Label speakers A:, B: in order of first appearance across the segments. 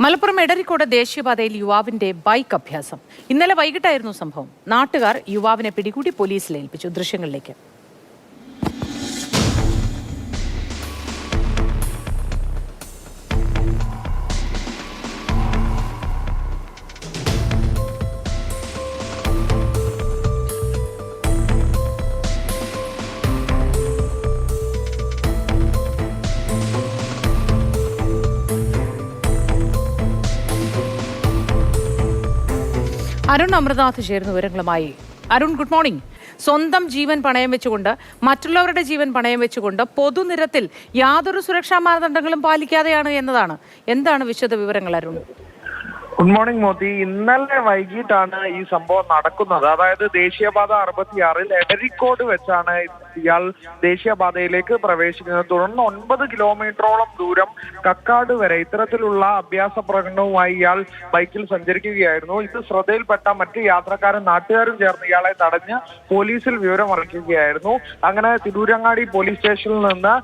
A: മലപ്പുറം എടരിക്കോട് ദേശീയപാതയിൽ യുവാവിന്റെ ബൈക്ക് അഭ്യാസം. ഇന്നലെ വൈകിട്ടായിരുന്നു സംഭവം. നാട്ടുകാർ യുവാവിനെ പിടികൂടി പോലീസിൽ ഏൽപ്പിച്ചു. ദൃശ്യങ്ങളിലേക്ക്. അരുൺ അമൃതനാഥ് ചേരുന്ന വിവരങ്ങളുമായി. അരുൺ ഗുഡ് മോർണിംഗ് സ്വന്തം ജീവൻ പണയം വെച്ചുകൊണ്ട് മറ്റുള്ളവരുടെ ജീവൻ പണയം വെച്ചുകൊണ്ട് പൊതുനിരത്തിൽ യാതൊരു സുരക്ഷാ മാനദണ്ഡങ്ങളും പാലിക്കാതെയാണ് എന്നതാണ്. എന്താണ് വിശദ വിവരങ്ങൾ അരുൺ?
B: Good morning Modi. ഇന്നലെ വൈകിട്ടാണ് ഈ സംഭവം നടക്കുന്നത്. അതായത് ദേശീയപാത അറുപത്തിയാറിൽ എടരിക്കോട് വെച്ചാണ് ഇയാൾ ദേശീയപാതയിലേക്ക് പ്രവേശിക്കുന്നത്. തുടർന്ന് ഒൻപത് കിലോമീറ്ററോളം ദൂരം കക്കാട് വരെ ഇത്തരത്തിലുള്ള അഭ്യാസ പ്രകടനവുമായി ഇയാൾ ബൈക്കിൽ സഞ്ചരിക്കുകയായിരുന്നു. ഇത് ശ്രദ്ധയിൽപ്പെട്ട മറ്റ് യാത്രക്കാരും നാട്ടുകാരും ചേർന്ന് ഇയാളെ തടഞ്ഞ് പോലീസിൽ വിവരം അറിയിക്കുകയായിരുന്നു അങ്ങനെ തിരൂരങ്ങാടി പോലീസ് സ്റ്റേഷനിൽ നിന്ന്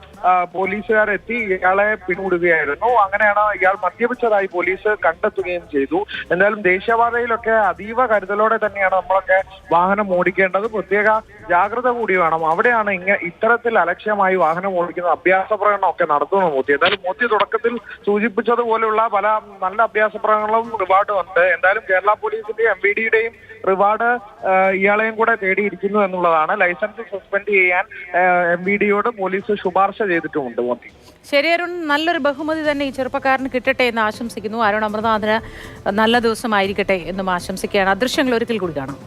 B: പോലീസുകാരെത്തി ഇയാളെ പിടികൂടുകയായിരുന്നു. അങ്ങനെയാണ് ഇയാൾ മദ്യപിച്ചതായി പോലീസ് കണ്ടെത്തുകയും ചെയ്തു. എന്തായാലും ദേശീയപാതയിലൊക്കെ അതീവ കരുതലോടെ തന്നെയാണ് നമ്മളൊക്കെ വാഹനം ഓടിക്കേണ്ടത്. പ്രത്യേക ജാഗ്രത കൂടി വേണം. അവിടെയാണ് ഇങ്ങനെ ഇത്തരത്തിൽ അലക്ഷ്യമായി വാഹനം ഓടിക്കുന്ന അഭ്യാസ പ്രകടനം ഒക്കെ നടത്തുന്നത് മോത്തി എന്തായാലും മോത്തി തുടക്കത്തിൽ സൂചിപ്പിച്ചതുപോലെയുള്ള പല നല്ല അഭ്യാസ പ്രകടനങ്ങളും റിവാർഡും ഉണ്ട്. എന്തായാലും കേരള പോലീസിന്റെയും എം വി ഡിയുടെയും റിവാർഡ് ഇയാളെയും കൂടെ തേടിയിരിക്കുന്നു എന്നുള്ളതാണ്. ലൈസൻസ് സസ്പെൻഡ് ചെയ്യാൻ എം വി ഡിയോട് പോലീസ് ശുപാർശ ചെയ്തിട്ടുമുണ്ട് മോത്തി
A: ശരി അരുൺ നല്ലൊരു ബഹുമതി തന്നെ ഈ ചെറുപ്പക്കാരന് കിട്ടട്ടെ എന്ന് ആശംസിക്കുന്നു. അരുൺ അമൃതനാഥിന് നല്ല ദിവസമായിരിക്കട്ടെ എന്നും ആശംസിക്കുകയാണ്. ആ ദൃശ്യങ്ങൾ ഒരിക്കൽ കൂടി കാണാം.